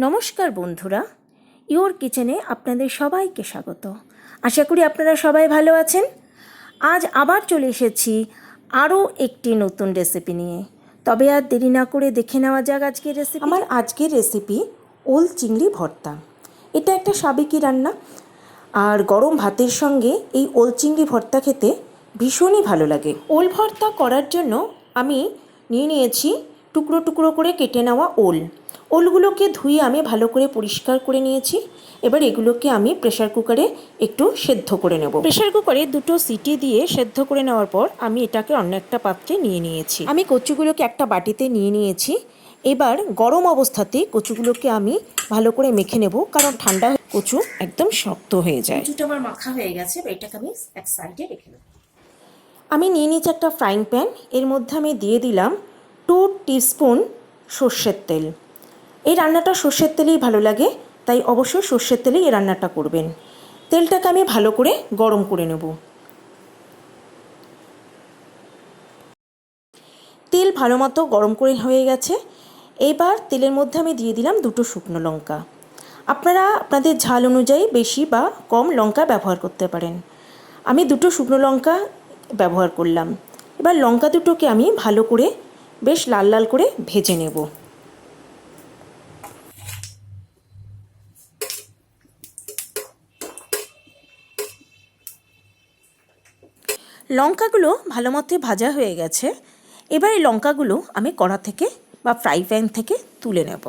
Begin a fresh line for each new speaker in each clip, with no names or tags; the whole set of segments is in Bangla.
নমস্কার বন্ধুরা ইওর কিচেনে আপনাদের সবাইকে স্বাগত। আশা করি আপনারা সবাই ভালো আছেন। আজ আবার চলে এসেছি আরও একটি নতুন রেসিপি নিয়ে। তবে আর দেরি না করে দেখে নেওয়া যাক আজকের রেসিপি। আমার আজকের রেসিপি ওল চিংড়ি ভর্তা। এটা একটা সাবেকি রান্না। আর গরম ভাতের সঙ্গে এই ওল চিংড়ি ভর্তা খেতে ভীষণই ভালো লাগে। ওল ভর্তা করার জন্য আমি নিয়ে নিয়েছি টুকরো টুকরো করে কেটে নেওয়া ওল। ওলগুলোকে ধুয়ে আমি ভালো করে পরিষ্কার করে নিয়েছি। এবার এগুলোকে আমি প্রেশার কুকারে একটু সেদ্ধ করে নেব। প্রেশার কুকারে দুটো সিটি দিয়ে সেদ্ধ করে নেওয়ার পর আমি এটাকে অন্য একটা পাত্রে নিয়ে নিয়েছি। আমি কচুগুলোকে একটা বাটিতে নিয়ে নিয়েছি। এবার গরম অবস্থাতে কচুগুলোকে আমি ভালো করে মেখে নেব কারণ ঠান্ডা কচু একদম শক্ত হয়ে যায়। কচুটা আমার মাখা হয়ে গেছে এটাকে আমি এক সাইডে রেখে নেব আমি নিয়ে নিয়েছি একটা ফ্রাইং প্যান। এর মধ্যে আমি দিয়ে দিলাম টু টিস্পুন সর্ষের তেল। এই রান্নাটা সর্ষের তেলেই ভালো লাগে, তাই অবশ্যই সর্ষের তেলেই এই রান্নাটা করবেন। তেলটাকে আমি ভালো করে গরম করে নেব। তেল ভালো মতো গরম করে হয়ে গেছে। এবার তেলের মধ্যে আমি দিয়ে দিলাম দুটো শুকনো লঙ্কা। আপনারা আপনাদের ঝাল অনুযায়ী বেশি বা কম লঙ্কা ব্যবহার করতে পারেন। আমি দুটো শুকনো লঙ্কা ব্যবহার করলাম। এবার লঙ্কা দুটোকে আমি ভালো করে বেশ লাল লাল করে ভেজে নেব। লঙ্কাগুলো ভালো মতো ভাজা হয়ে গেছে। এবার এই লঙ্কাগুলো আমি কড়া থেকে বা ফ্রাই প্যান থেকে তুলে নেব।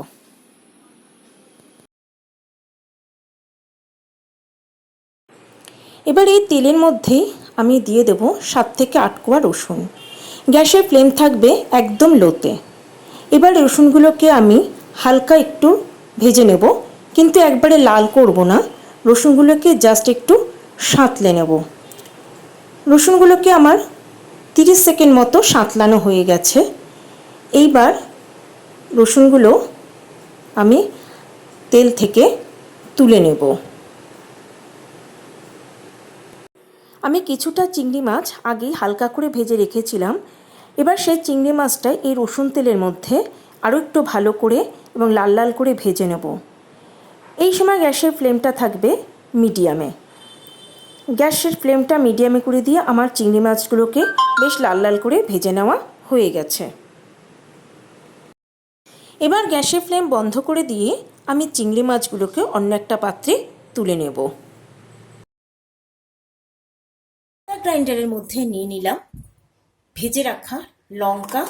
এবার এই তেলের মধ্যে আমি দিয়ে দেব সাত থেকে আট কোয়া রসুন। গ্যাসের ফ্লেম থাকবে একদম লোতে। এবার রসুনগুলোকে আমি হালকা একটু ভেজে নেব, কিন্তু একবারে লাল করব না। রসুনগুলোকে জাস্ট একটু সাঁতলে নেব। রসুনগুলোকে আমার তিরিশ সেকেন্ড মতো সাঁতলানো হয়ে গেছে। এইবার রসুনগুলো আমি তেল থেকে তুলে নেব। আমি কিছুটা চিংড়ি মাছ আগেই হালকা করে ভেজে রেখেছিলাম। এবার সেই চিংড়ি মাছটা এই রসুন তেলের মধ্যে আরও একটু ভালো করে এবং লাল লাল করে ভেজে নেব। এই সময় গ্যাসের ফ্লেমটা থাকবে মিডিয়ামে। গ্যাসের ফ্লেমটা মিডিয়ামে করে দিয়ে আমার চিংড়ি মাছগুলোকে বেশ লাল লাল করে ভেজে নেওয়া হয়ে গেছে। এবার গ্যাসের ফ্লেম বন্ধ করে দিয়ে আমি চিংড়ি মাছগুলোকে অন্য একটা পাত্রে তুলে নেব। গ্রাইন্ডারের মধ্যে নিয়ে নিলাম। ভেজে রাখা লঙ্কা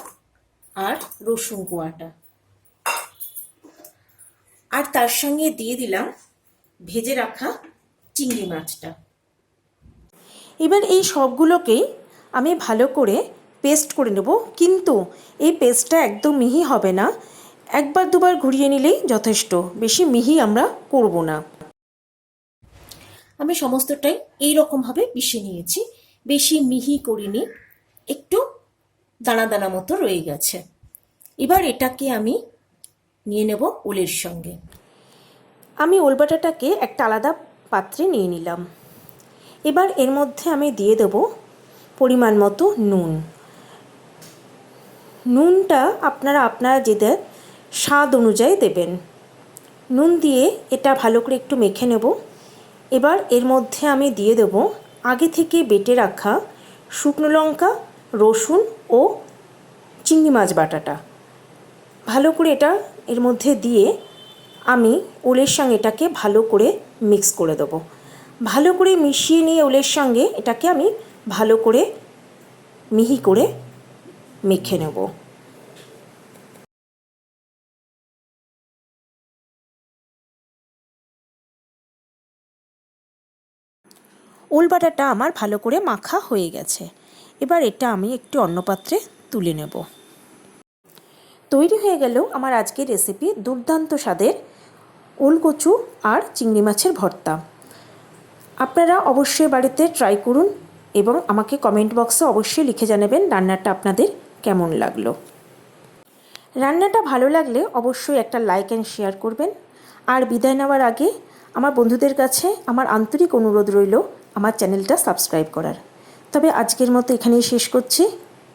আর রসুন কোয়াটা। আর তার সঙ্গে দিয়ে দিলাম ভেজে রাখা চিংড়ি মাছটা। এবার এই সবগুলোকেই আমি ভালো করে পেস্ট করে নেব। কিন্তু এই পেস্টটা একদম মিহি হবে না। একবার দুবার ঘুরিয়ে নিলেই যথেষ্ট। বেশি মিহি আমরা করব না। আমি সমস্তটাই এই রকমভাবে পিষে নিয়েছি। বেশি মিহি করিনি। একটু দানা দানা মতো রয়ে গেছে। এবার এটাকে আমি নিয়ে নেব ওলের সঙ্গে। আমি ওল বাটাটাকে একটা আলাদা পাত্রে নিয়ে নিলাম। এবার এর মধ্যে আমি দিয়ে দেব পরিমাণ মতো নুন। নুনটা আপনারা আপনারা যেদের স্বাদ অনুযায়ী দেবেন। নুন দিয়ে এটা ভালো করে একটু মেখে নেব। এবার এর মধ্যে আমি দিয়ে দেব আগে থেকে বেটে রাখা শুকনো লঙ্কা, রসুন ও চিংড়ি মাছ বাটাটা। ভালো করে এটা এর মধ্যে দিয়ে আমি ওলের সঙ্গে এটাকে ভালো করে মিক্স করে দেবো। ভালো করে মিশিয়ে নিয়ে ওলের সঙ্গে এটাকে আমি ভালো করে মিহি করে মেখে নেব। ওল বাটাটা আমার ভালো করে মাখা হয়ে গেছে। এবার এটা আমি একটু অন্য পাত্রে তুলে নেব। তৈরি হয়ে গেল আমার আজকের রেসিপি দুর্দান্ত স্বাদের ওলকচু আর চিংড়ি মাছের ভর্তা। আপনারা অবশ্যই বাড়িতে ট্রাই করুন এবং আমাকে কমেন্ট বক্সে অবশ্যই লিখে জানাবেন রান্নাটা আপনাদের কেমন লাগল। রান্নাটা ভালো লাগলে অবশ্যই একটা লাইক অ্যান্ড শেয়ার করবেন। আর বিদায় নেওয়ার আগে আমার বন্ধুদের কাছে আমার আন্তরিক অনুরোধ রইল আমার চ্যানেলটা সাবস্ক্রাইব করার। তবে আজকের মতো এখানেই শেষ করছি।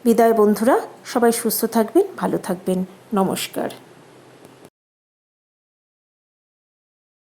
বিদায় বন্ধুরা সবাই সুস্থ থাকবেন ভালো থাকবেন। নমস্কার।